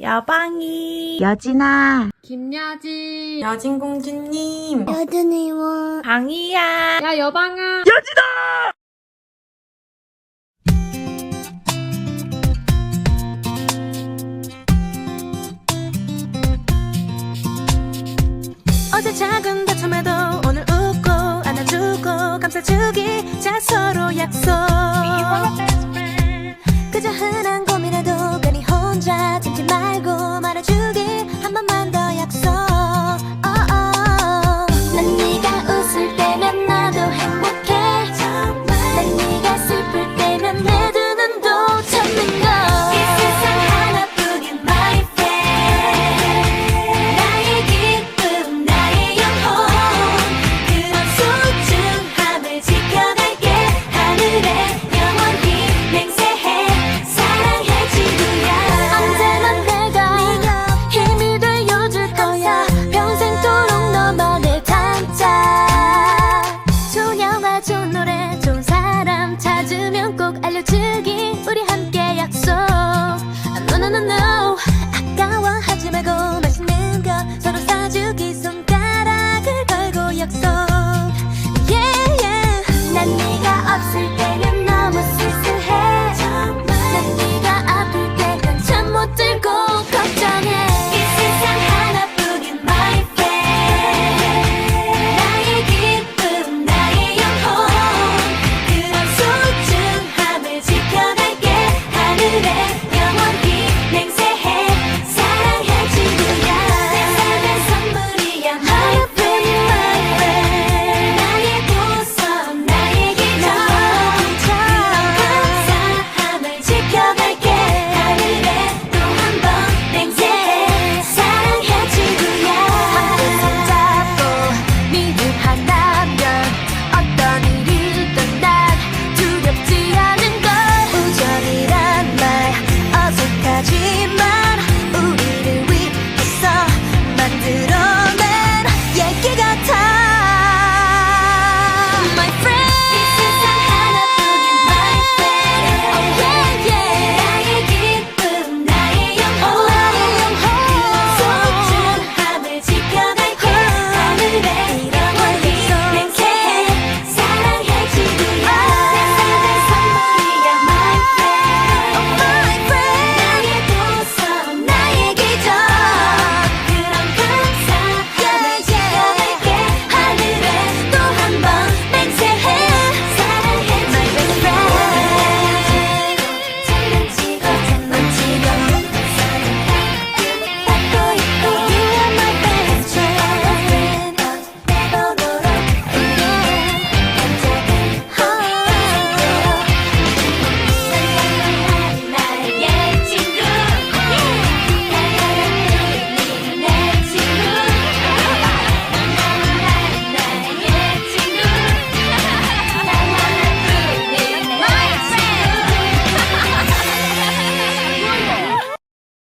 여방이, 여진아. 김야지. 여진공주님. 여든이와 방이야. 야, 여방아. 어제 작은 다툼에도 오늘 웃고 안아주고 감싸주기 자 서로 약속 그저 흔한 즐기